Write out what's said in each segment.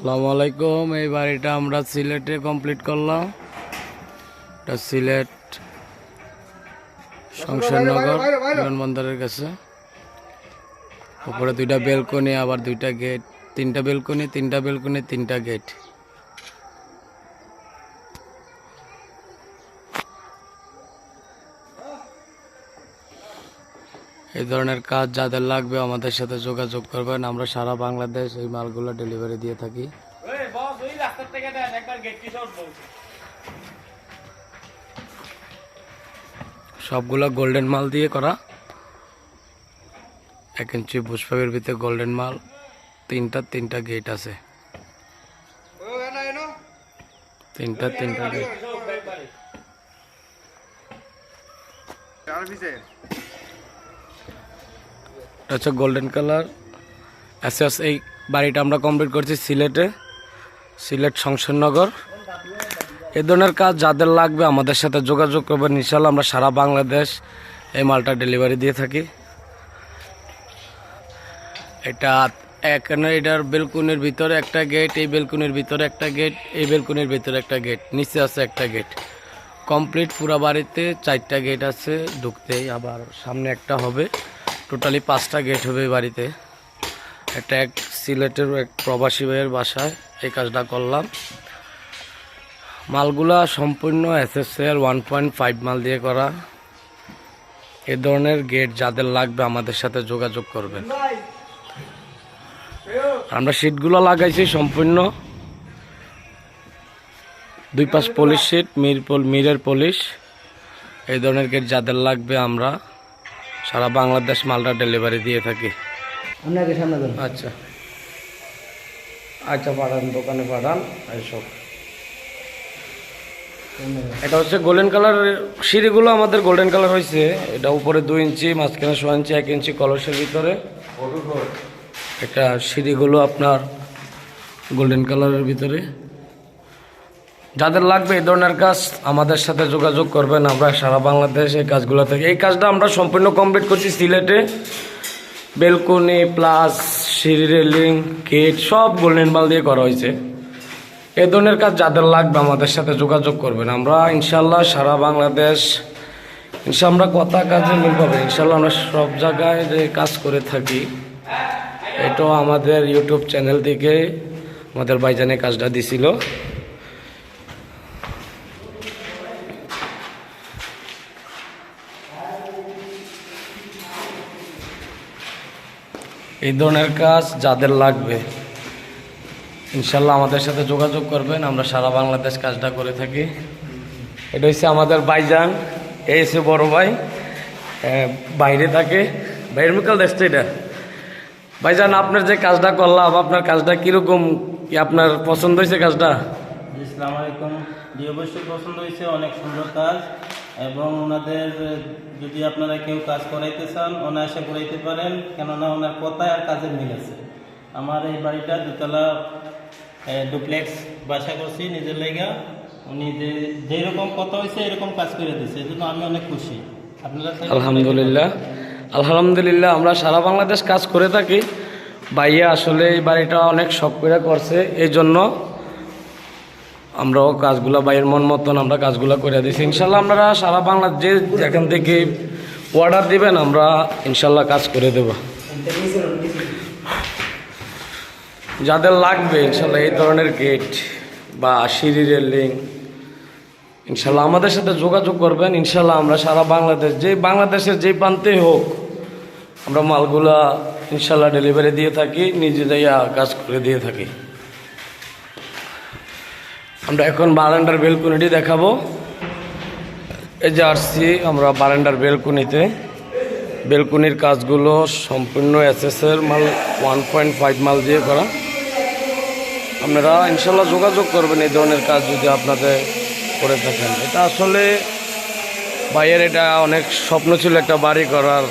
আসসালামু আলাইকুম। এই বাড়িটা আমরা সিলেটে কমপ্লিট করলাম। এটা সিলেট সংসারনগর বিমানবন্দরের কাছে। উপরে দুইটা বেলকনি আবার দুইটা গেট তিনটা বেলকনি তিনটা বেলকনি তিনটা গেট। এই ধরনের কাজ যাদের লাগবে আমাদের সাথে যোগাযোগ করবেন। আমরা সারা বাংলাদেশ এই মালগুলো ডেলিভারি দিয়ে থাকি। সবগুলো গোল্ডেন মাল দিয়ে করা। এক ইঞ্চি বুসপাবের ভিতরে গোল্ডেন মাল তিনটা তিনটা গেট আছে। তিনটা তিনটা গেট হচ্ছে গোল্ডেন কালার এসএস এই বাড়িটা আমরা কমপ্লিট করছি সিলেটে। সিলেট শমশেরনগর। এ ধরনের কাজ যাদের লাগবে আমাদের সাথে যোগাযোগ করবেন। ইনশাল্লাহ আমরা সারা বাংলাদেশ এই মালটা ডেলিভারি দিয়ে থাকি। এটা এখানে এটার বেলকুনির ভিতরে একটা গেট এই বেলকুনির ভিতরে একটা গেট এই বেলকুনির ভিতরে একটা গেট নিচে আছে একটা গেট কমপ্লিট পুরা বাড়িতে চারটা গেট আছে, ঢুকতেই আবার সামনে একটা হবে। টোটালি পাঁচটা গেট হবে বাড়িতে। এটা এক সিলেটের এক প্রবাসী ভাইয়ের বাসায় এই কাজটা করলাম। মালগুলা সম্পূর্ণ এসএসএল ওয়ান পয়েন্ট ফাইভ মাল দিয়ে করা। এ ধরনের গেট যাদের লাগবে আমাদের সাথে যোগাযোগ করবেন। আমরা সিটগুলো লাগাইছি সম্পূর্ণ। দুই পাশ পলিশ সিট মির মিরের পলিশ এই ধরনের গেট যাদের লাগবে আমরা। সারা বাংলাদেশ মালটা ডেলিভারি দিয়ে থাকি। আপনাকে সামনে আচ্ছা। আচ্ছা পাঠান দোকানে পাঠান এইসব এটা হচ্ছে গোল্ডেন কালার সিঁড়িগুলো আমাদের গোল্ডেন কালার হয়েছে এটা উপরে দুই ইঞ্চি মাঝখানে ছ ইঞ্চি এক ইঞ্চি কলসের ভিতরে। এটা সিঁড়িগুলো আপনার গোল্ডেন কালারের ভিতরে। যাদের লাগবে এই ধরনের কাজ, আমাদের সাথে যোগাযোগ করবেন আমরা সারা বাংলাদেশ এই কাজগুলো থেকে। এই কাজটা আমরা সম্পূর্ণ কমপ্লিট করছি সিলেটে। বেলকনি প্লাস, সিঁড়ি রেলিং, গেট, সব গোল্ডেন মাল দিয়ে করা হয়েছে। এই ধরনের কাজ যাদের লাগবে আমাদের সাথে যোগাযোগ করবেন আমরা। ইনশাল্লাহ সারা বাংলাদেশ ইনশাল্লাহ আমরা কথা কাজে মিল পাবে। ইনশাল্লাহ আমরা সব জায়গায় যে কাজ করে থাকি, এটাও আমাদের ইউটিউব চ্যানেল থেকে আমাদের বাইজানে কাজটা দিছিল। এই ধরনের কাজ যাদের লাগবে, ইনশাল্লাহ আমাদের সাথে যোগাযোগ করবেন, আমরা সারা বাংলাদেশ কাজটা করে থাকি। এটা হচ্ছে আমাদের বাইজান এই বড় ভাই বাইরে থাকে। বাইরের মুখাল দেখছে এটা? ভাইজান আপনার যে কাজটা করলাম, আপনার কাজটা কীরকম? কি আপনার পছন্দ হয়েছে কাজটা? আসসালামু আলাইকুম। অবশ্যই পছন্দ হয়েছে অনেক সুন্দর কাজ। এবং ওনাদের যদি আপনারা কেউ কাজ করাইতে চান অনায়াসে করাইতে পারেন কেননা ওনার কথায় আর কাজের মিল আছে। আমার এই বাড়িটা দুতলা ডুপ্লেক্স বাসা করছি নিজের লেগা। উনি যে যেরকম কথা হয়েছে এরকম কাজ করে দিচ্ছে এই জন্য আমি অনেক খুশি। আপনারা আলহামদুলিল্লাহ। আলহামদুলিল্লাহ আমরা সারা বাংলাদেশ কাজ করে থাকি। ভাইয়া আসলে এই বাড়িটা অনেক শখ করে করছে। এই জন্য আমরাও কাজগুলো বাইয়ের মন মতন আমরা কাজগুলো করে দিচ্ছি ইনশাল্লাহ আপনারা সারা বাংলা যে যেখান থেকে অর্ডার দিবেন, আমরা ইনশাল্লাহ কাজ করে দেব। যাদের লাগবে, ইনশাল্লাহ এই ধরনের গেট বা সিঁড়ি রেলিং ইনশাল্লাহ আমাদের সাথে যোগাযোগ করবেন। ইনশাল্লাহ আমরা সারা বাংলাদেশ, যে বাংলাদেশের যে প্রান্তেই হোক, আমরা মালগুলা ইনশাল্লাহ ডেলিভারি দিয়ে থাকি, নিজে যাইয়া কাজ করে দিয়ে থাকি। আমরা এখন বারান্ডার বেলকুনিটি দেখাবো। এই যে আসছি আমরা বারান্ডার বেলকুনিতে। বেলকুনির কাজগুলো সম্পূর্ণ এসএসের মাল ওয়ান পয়েন্ট ফাইভ মাল দিয়ে করা। আপনারা ইনশাল্লাহ যোগাযোগ করবেন এই ধরনের কাজ যদি আপনাদের করে থাকেন। এটা আসলে ভাইয়ের এটা অনেক স্বপ্ন ছিল একটা বাড়ি করার।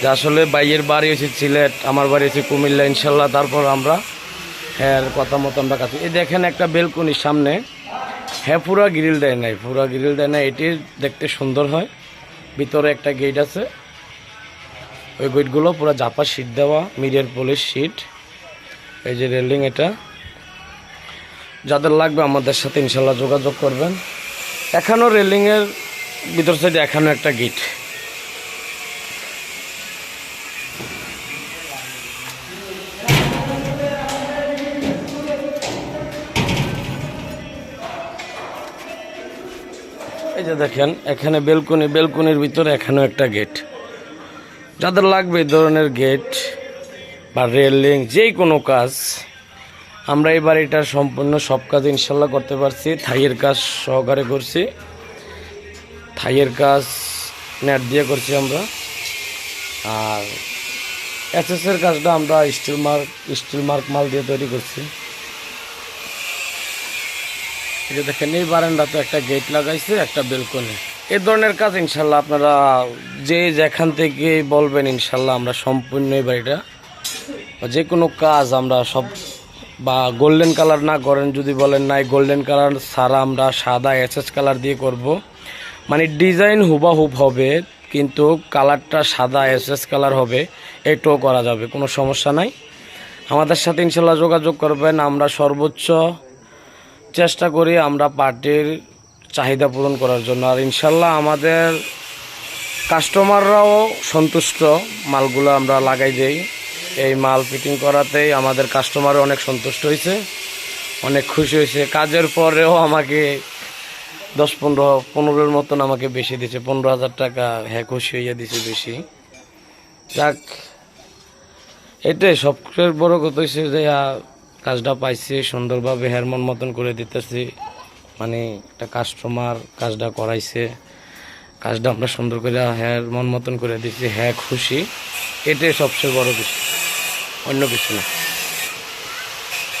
যে আসলে ভাইয়ের বাড়ি হয়েছে সিলেট, আমার বাড়ি হয়েছে কুমিল্লা, ইনশাল্লাহ তারপর আমরা হ্যাঁ কথা মতো আমরা কাছে। এই দেখেন একটা বেলকুনির সামনে। হ্যাঁ পুরা গ্রিল দেয় নাই, পুরা গ্রিল দেয় না এটি দেখতে সুন্দর হয়। ভিতরে একটা গেট আছে। ওই গেটগুলো পুরো জাপা শীট দেওয়া মিডিয়ার পলিশ শীট। এই যে রেলিং এটা। যাদের লাগবে আমাদের সাথে ইনশাল্লাহ যোগাযোগ করবেন। এখনও রেলিংয়ের ভিতর সাইডে এখনও একটা গিট। এই যে দেখেন, এখানে বেলকনি, বেলকনির ভিতরে এখানেও একটা গেট। যাদের লাগবে এই ধরনের গেট বা রেলিং যেই কোনো কাজ, আমরা এই বাড়িটার সম্পূর্ণ সব কাজ ইনশাল্লাহ করতে পারছি। থাইয়ের কাজ সহকারে করছি। থাইয়ের কাজ নেট দিয়ে করছি আমরা। আর এসএসের কাজটা আমরা স্টিল মার্ক স্টিল মার্ক মাল দিয়ে তৈরি করছি। যে দেখেন, এই বারান্দাতে একটা গেট লাগাইছে, একটা বেলকনি এ ধরনের কাজ ইনশাল্লাহ আপনারা যে যেখান থেকে বলবেন ইনশাল্লাহ আমরা সম্পূর্ণ এই বাড়িটা যে কোনো কাজ আমরা সব, বা গোল্ডেন কালার না করেন, যদি বলেন নাই গোল্ডেন কালার ছাড়া আমরা সাদা এসএস কালার দিয়ে করব। মানে ডিজাইন হুবাহুব হবে, কিন্তু কালারটা সাদা এসএস কালার হবে, এটাও করা যাবে, কোনো সমস্যা নাই। আমাদের সাথে ইনশাল্লাহ যোগাযোগ করবেন, আমরা সর্বোচ্চ চেষ্টা করি আমরা পার্টির চাহিদা পূরণ করার জন্য। আর ইনশাল্লাহ আমাদের কাস্টমাররাও সন্তুষ্ট মালগুলো আমরা লাগাই দেই। এই মাল ফিটিং করাতেই আমাদের কাস্টমারও অনেক সন্তুষ্ট হয়েছে, অনেক খুশি হয়েছে। কাজের পরেও আমাকে দশ পনেরো, পনেরোর মতন আমাকে বেশি দিছে পনেরো হাজার টাকা হ্যাঁ খুশি হইয়া দিছে বেশি। যাক, এটাই সবচেয়ে বড় কথা হয়েছে যে কাজটা পাইছি, সুন্দরভাবে হেরমন মতন করে দিতেছি। মানে একটা কাস্টমার কাজটা করাইছে। কাজটা আমরা সুন্দর করে হ্যাঁ মন মতন করে দিচ্ছি হ্যাঁ খুশি। এটাই সবচেয়ে বড় কিছু, অন্য কিছু না।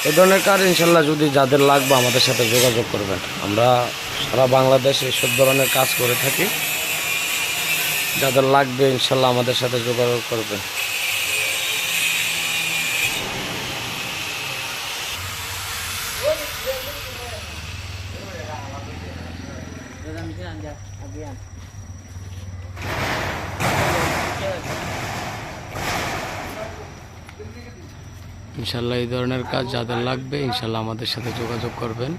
এ ধরনের কাজ ইনশাল্লাহ যদি যাদের লাগবে আমাদের সাথে যোগাযোগ করবেন। আমরা সারা বাংলাদেশে এসব ধরনের কাজ করে থাকি। যাদের লাগবে ইনশাল্লাহ আমাদের সাথে যোগাযোগ করবেন। ইনশাল্লাহ এই ধরনের কাজ যাদের লাগবে ইনশাল্লাহ আমাদের সাথে যোগাযোগ করবেন।